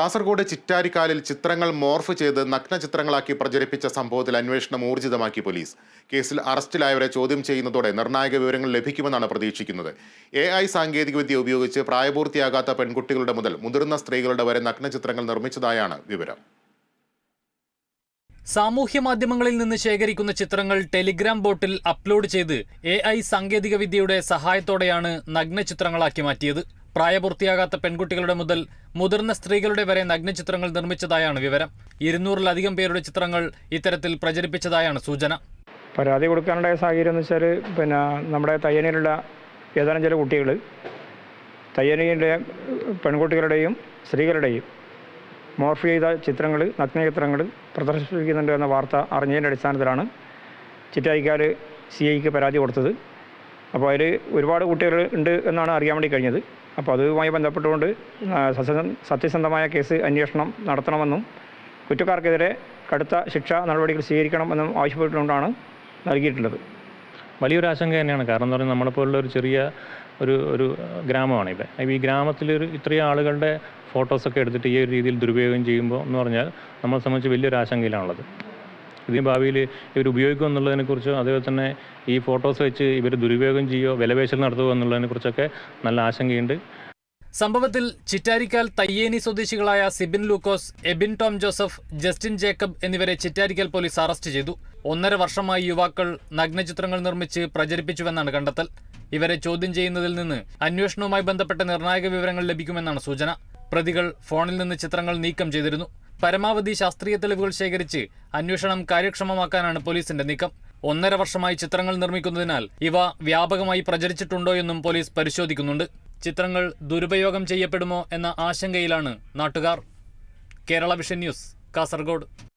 കാസർഗോഡ് ചിറ്റാരിക്കാലിൽ ചിത്രങ്ങൾ മോർഫ് ചെയ്ത് നഗ്ന ചിത്രങ്ങളാക്കി പ്രചരിപ്പിച്ച സംഭവത്തിൽ അന്വേഷണം ഊർജിതമാക്കി പോലീസ്. കേസിൽ അറസ്റ്റിലായവരെ ചോദ്യം ചെയ്യുന്നതോടെ നിർണായക വിവരങ്ങൾ ലഭിക്കുമെന്നാണ് പ്രതീക്ഷിക്കുന്നത്. എ ഐ സാങ്കേതികവിദ്യ ഉപയോഗിച്ച് പ്രായപൂർത്തിയാകാത്ത പെൺകുട്ടികളുടെ മുതൽ മുതിർന്ന സ്ത്രീകളുടെ വരെ നഗ്ന ചിത്രങ്ങൾ നിർമ്മിച്ചതായാണ് വിവരം. സാമൂഹ്യ മാധ്യമങ്ങളിൽ നിന്ന് ശേഖരിക്കുന്ന ചിത്രങ്ങൾ ടെലിഗ്രാം ബോട്ടിൽ അപ്ലോഡ് ചെയ്ത് എ ഐ സാങ്കേതികവിദ്യയുടെ സഹായത്തോടെയാണ് നഗ്ന ചിത്രങ്ങളാക്കി മാറ്റിയത്. പ്രായപൂർത്തിയാകാത്ത പെൺകുട്ടികളുടെ മുതൽ മുതിർന്ന സ്ത്രീകളുടെ വരെ നഗ്നചിത്രങ്ങൾ നിർമ്മിച്ചതായാണ് വിവരം. ഇരുന്നൂറിലധികം പേരുടെ ചിത്രങ്ങൾ ഇത്തരത്തിൽ പ്രചരിപ്പിച്ചതായാണ് സൂചന. പരാതി കൊടുക്കാനുണ്ടായ സാഹചര്യം എന്ന് വെച്ചാൽ പിന്നെ നമ്മുടെ തയ്യനിലുള്ള ഏതാനും ചില കുട്ടികൾ തയ്യനയിലെ പെൺകുട്ടികളുടെയും സ്ത്രീകളുടെയും മോർഫ് ചെയ്ത ചിത്രങ്ങൾ നഗ്ന ചിത്രങ്ങൾ പ്രദർശിപ്പിക്കുന്നുണ്ട് എന്ന വാർത്ത അറിഞ്ഞതിന്റെ അടിസ്ഥാനത്തിലാണ് ചിറ്റായിക്കാർ സി ഐക്ക് പരാതി കൊടുത്തത്. അപ്പോൾ അതിൽ ഒരുപാട് കുട്ടികൾ ഉണ്ട് എന്നാണ് അറിയാൻ വേണ്ടി കഴിഞ്ഞത്. അപ്പോൾ അതുമായി ബന്ധപ്പെട്ടുകൊണ്ട് സത്യസന്ധമായ കേസ് അന്വേഷണം നടത്തണമെന്നും കുറ്റക്കാർക്കെതിരെ കടുത്ത ശിക്ഷ നടപടികൾ സ്വീകരിക്കണമെന്നും ആവശ്യപ്പെട്ടുകൊണ്ടാണ് നൽകിയിട്ടുള്ളത്. വലിയൊരു ആശങ്ക തന്നെയാണ്. കാരണം എന്ന് പറഞ്ഞാൽ നമ്മളെപ്പോലുള്ള ഒരു ചെറിയ ഒരു ഒരു ഗ്രാമമാണ് അപ്പോൾ ഈ ഗ്രാമത്തിൽ ഒരു ഇത്രയും ആളുകളുടെ ഫോട്ടോസൊക്കെ എടുത്തിട്ട് ഈ ഒരു രീതിയിൽ ദുരുപയോഗം ചെയ്യുമ്പോൾ എന്ന് പറഞ്ഞാൽ നമ്മളെ സംബന്ധിച്ച് വലിയൊരു ആശങ്കയിലാണുള്ളത്. ഇതിന് ഭാവിയിൽ ഇവർ ഉപയോഗിക്കും എന്നുള്ളതിനെക്കുറിച്ച് അതേപോലെ തന്നെ ഈ ഫോട്ടോസ് വെച്ച് ഇവർ ദുരുപയോഗം ചെയ്യുകയോ വിലപേശൽ നടത്തുകയോ എന്നുള്ളതിനെക്കുറിച്ചൊക്കെ നല്ല ആശങ്കയുണ്ട്. സംഭവത്തിൽ ചിറ്റാരിക്കാൽ തയ്യേനി സ്വദേശികളായ Sibin Lukose Ebin Tom Joseph Justin Jacob എന്നിവരെ ചിറ്റാരിക്കൽ പോലീസ് അറസ്റ്റ് ചെയ്തു. ഒന്നര വർഷമായി യുവാക്കൾ നഗ്നചിത്രങ്ങൾ നിർമ്മിച്ച് പ്രചരിപ്പിച്ചുവെന്നാണ് കണ്ടെത്തൽ. ഇവരെ ചോദ്യം ചെയ്യുന്നതിൽ നിന്ന് അന്വേഷണവുമായി ബന്ധപ്പെട്ട നിർണായക വിവരങ്ങൾ ലഭിക്കുമെന്നാണ് സൂചന. പ്രതികൾ ഫോണിൽ നിന്ന് ചിത്രങ്ങൾ നീക്കം ചെയ്തിരുന്നു. പരമാവധി ശാസ്ത്രീയ തെളിവുകൾ ശേഖരിച്ച് അന്വേഷണം കാര്യക്ഷമമാക്കാനാണ് പോലീസിന്റെ നീക്കം. ഒന്നര വർഷമായി ചിത്രങ്ങൾ നിർമ്മിക്കുന്നതിനാൽ ഇവ വ്യാപകമായി പ്രചരിച്ചിട്ടുണ്ടോ എന്നും പോലീസ് പരിശോധിക്കുന്നുണ്ട്. ചിത്രങ്ങൾ ദുരുപയോഗം ചെയ്യപ്പെടുമോ എന്ന ആശങ്കയിലാണ് നാട്ടുകാർ. Kerala vision news Kasargod.